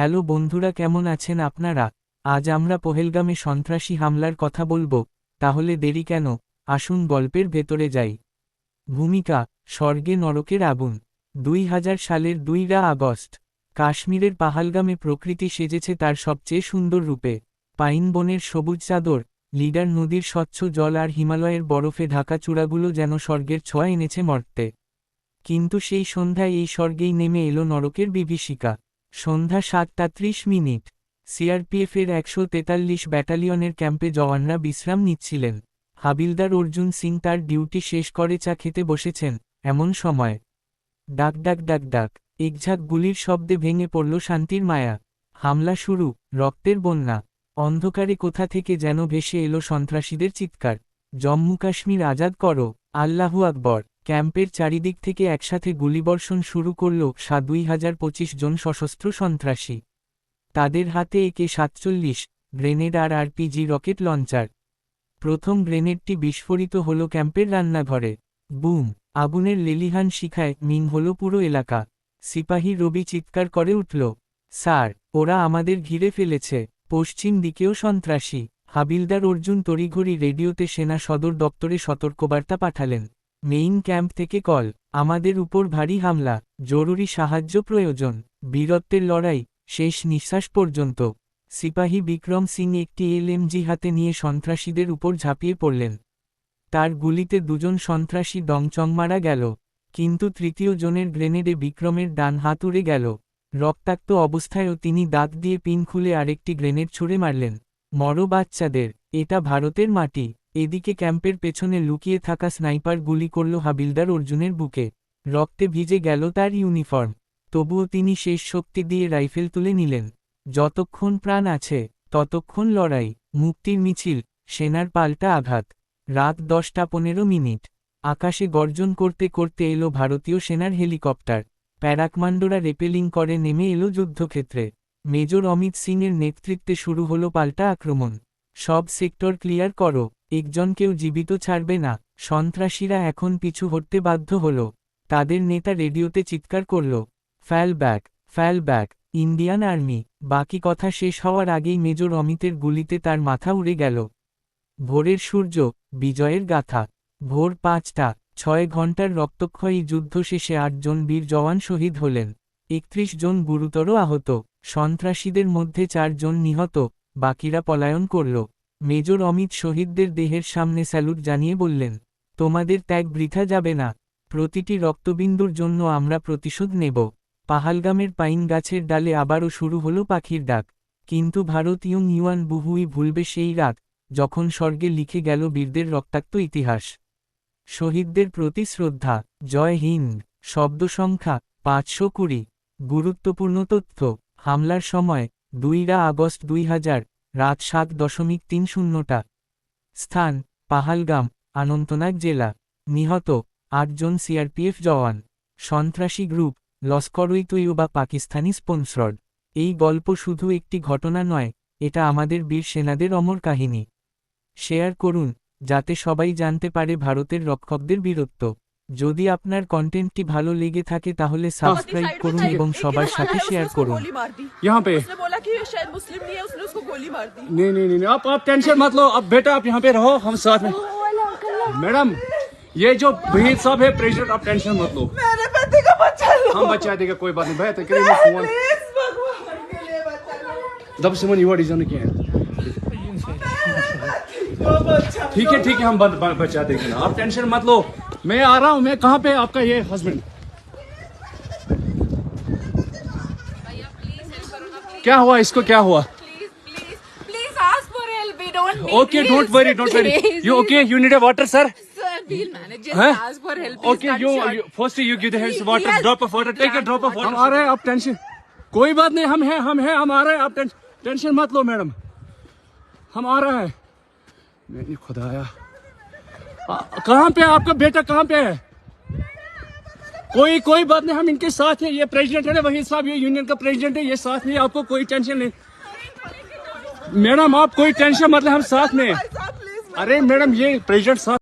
Hello বন্ধুরা কেমন আছেন আপনারা? আজ আমরা পহেলগামে সন্ত্রাসী হামলার কথা বলব, তাহলে দেরি কেন? আসুন গল্পের ভেতরে যাই। ভূমিকা, স্বর্গে নরকের আগুন, দুই হাজার সালের দুইরা আগস্ট। কাশ্মীরের পাহালগামে প্রকৃতি সেজেছে তার সবচেয়ে সুন্দর রূপে। পাইন বনের সবুজ চাদর, লিডার নদীর স্বচ্ছ জল আর হিমালয়ের বরফে ঢাকা চূড়াগুলো যেন স্বর্গের ছোঁয়া এনেছে মর্তে। কিন্তু সেই সন্ধ্যায় এই স্বর্গেই নেমে এলো নরকের বিভীষিকা। সন্ধ্যা সাতটা ত্রিশ মিনিট। সিআরপিএফের একশো তেতাল্লিশ ব্যাটালিয়নের ক্যাম্পে জওয়ানরা বিশ্রাম নিচ্ছিলেন। হাবিলদার অর্জুন সিং তার ডিউটি শেষ করে চা খেতে বসেছেন, এমন সময়। ডাক ডাক ডাক ডাক, একঝাক গুলির শব্দে ভেঙে পড়ল শান্তির মায়া। হামলা শুরু, রক্তের বন্যা। অন্ধকারে কোথা থেকে যেন ভেসে এলো সন্ত্রাসীদের চিৎকার। জম্মু কাশ্মীর আজাদ করো, আল্লাহু আকবর। ক্যাম্পের চারিদিক থেকে একসাথে গুলিবর্ষণ শুরু করল সা দুই হাজার পঁচিশ জন সশস্ত্র সন্ত্রাসী। তাদের হাতে একে সাতচল্লিশ গ্রেনেড আর আরপিজি রকেট লঞ্চার। প্রথম গ্রেনেডটি বিস্ফোরিত হল ক্যাম্পের রান্নাঘরে। বুম! আগুনের লেলিহান শিখায় মিং হল পুরো এলাকা। সিপাহী রবি চিৎকার করে উঠল, স্যার, ওরা আমাদের ঘিরে ফেলেছে। পশ্চিম দিকেও সন্ত্রাসী। হাবিলদার অর্জুন তড়িঘড়ি রেডিওতে সেনা সদর দপ্তরে সতর্কবার্তা পাঠালেন। মেইন ক্যাম্প থেকে কল। আমাদের উপর ভারী হামলা, জরুরি সাহায্য প্রয়োজন, বীরত্বের লড়াই, শেষ নিঃশ্বাস পর্যন্ত। সিপাহী বিক্রম সিং একটি এলএমজি হাতে নিয়ে সন্ত্রাসীদের উপর ঝাঁপিয়ে পড়লেন। তার গুলিতে দুজন সন্ত্রাসী ডংচং মারা গেল, কিন্তু তৃতীয় জনের গ্রেনেডে বিক্রমের ডান হাত উড়ে গেল। রক্তাক্ত অবস্থায়ও তিনি দাঁত দিয়ে পিন খুলে আরেকটি গ্রেনেড ছুঁড়ে মারলেন। মর বাচ্চাদের, এটা ভারতের মাটি। এদিকে ক্যাম্পের পেছনে লুকিয়ে থাকা স্নাইপার গুলি করল হাবিলদার অর্জুনের বুকে। রক্তে ভিজে গেল তার ইউনিফর্ম। তবুও তিনি শেষ শক্তি দিয়ে রাইফেল তুলে নিলেন। যতক্ষণ প্রাণ আছে, ততক্ষণ লড়াই, মুক্তির মিছিল, সেনার পাল্টা আঘাত। রাত দশটা পনেরো মিনিট। আকাশে গর্জন করতে করতে এলো ভারতীয় সেনার হেলিকপ্টার। প্যারাকমান্ডোরা রেপেলিং করে নেমে এলো যুদ্ধক্ষেত্রে। মেজর অমিত সিংয়ের নেতৃত্বে শুরু হলো পাল্টা আক্রমণ। সব সেক্টর ক্লিয়ার করো। একজনকেও জীবিত ছাড়বে না। সন্ত্রাসীরা এখন পিছু হটতে বাধ্য হল। তাদের নেতা রেডিওতে চিৎকার করল, ফ্যাল ব্যাক ফ্যাল ব্যাক, ইন্ডিয়ান আর্মি। বাকি কথা শেষ হওয়ার আগেই মেজর অমিতের গুলিতে তার মাথা উড়ে গেল। ভোরের সূর্য, বিজয়ের গাথা। ভোর পাঁচটা, ছয় ঘণ্টার রক্তক্ষয়ী যুদ্ধ শেষে আটজন বীর জওয়ান শহীদ হলেন। একত্রিশ জন গুরুতর আহত। সন্ত্রাসীদের মধ্যে চারজন নিহত। বাকিরা পলায়ন করল। মেজর অমিত শহীদদের দেহের সামনে স্যালুট জানিয়ে বললেন, তোমাদের ত্যাগ বৃথা যাবে না। প্রতিটি রক্তবিন্দুর জন্য আমরা প্রতিশোধ নেব। পাহালগামের পাইন গাছের ডালে আবারও শুরু হলো পাখির ডাক। কিন্তু ভারতীয় ইউয়ান বুহুই ভুলবে সেই রাত যখন স্বর্গে লিখে গেল বীরদের রক্তাক্ত ইতিহাস। শহীদদের প্রতি শ্রদ্ধা, জয় হিন্দ, শব্দ সংখ্যা, পাঁচশো কুড়ি। গুরুত্বপূর্ণ তথ্য, হামলার সময়, দুইরা আগস্ট দুই হাজার রাত সাত দশমিক তিন শূন্যটা। স্থান, পাহালগাম, আনন্তনাগ জেলা। নিহত, আটজন সিআরপিএফ জওয়ান। সন্ত্রাসী গ্রুপ, লস্করই তৈয়বা পাকিস্তানি স্পন্সরড। এই গল্প শুধু একটি ঘটনা নয়, এটা আমাদের বীর সেনাদের অমর কাহিনী। শেয়ার করুন, যাতে সবাই জানতে পারে ভারতের রক্ষকদের বীরত্ব। যদি আপনার কন্টেন্টটি ভালো লেগে থাকে তাহলে সাবস্ক্রাইব করুন এবং সবার সাথে শেয়ার করুন गोली मार दी यहाँ पे उसने बोला कि ये शायद मुस्लिम नहीं है उसने उसको गोली मार दी नहीं नहीं नहीं नहीं, आप आप टेंशन मत लो अब बेटा आप यहाँ पे रहो हम साथ में मैडम ये जो भीड़ साहब है प्रेसिडेंट आप टेंशन मत लो मेरे पति का बच्चा लो हम बचा देगा कोई बात नहीं भैया तो करेंगे फोन प्लीज भगवान के लिए बच्चा लो दब से मन युवा डिजाइन किया है वो बच्चा ठीक है ठीक है हम बच- बच- बचा देंगे ना आप टेंशन मत लो मैं आ रहा हूँ मैं कहाँ पे आपका ये हस्बैंड क्या हुआ इसको क्या हुआ? Okay don't worry don't worry you okay you need a water sir कोई बात नहीं हम है हम है हम आ रहे हैं आप टेंशन मत लो मैडम हम आ रहे हैं खुदाया कहाँ पे है आपका बेटा? कहाँ पे है? कोई कोई बात नहीं हम इनके साथ हैं। ये प्रेसिडेंट है वही साहब ये यूनियन का प्रेसिडेंट है ये साथ नहीं आपको कोई टेंशन नहीं। मैडम आप कोई टेंशन मतलब हम साथ में हैं। अरे मैडम ये प्रेसिडेंट साहब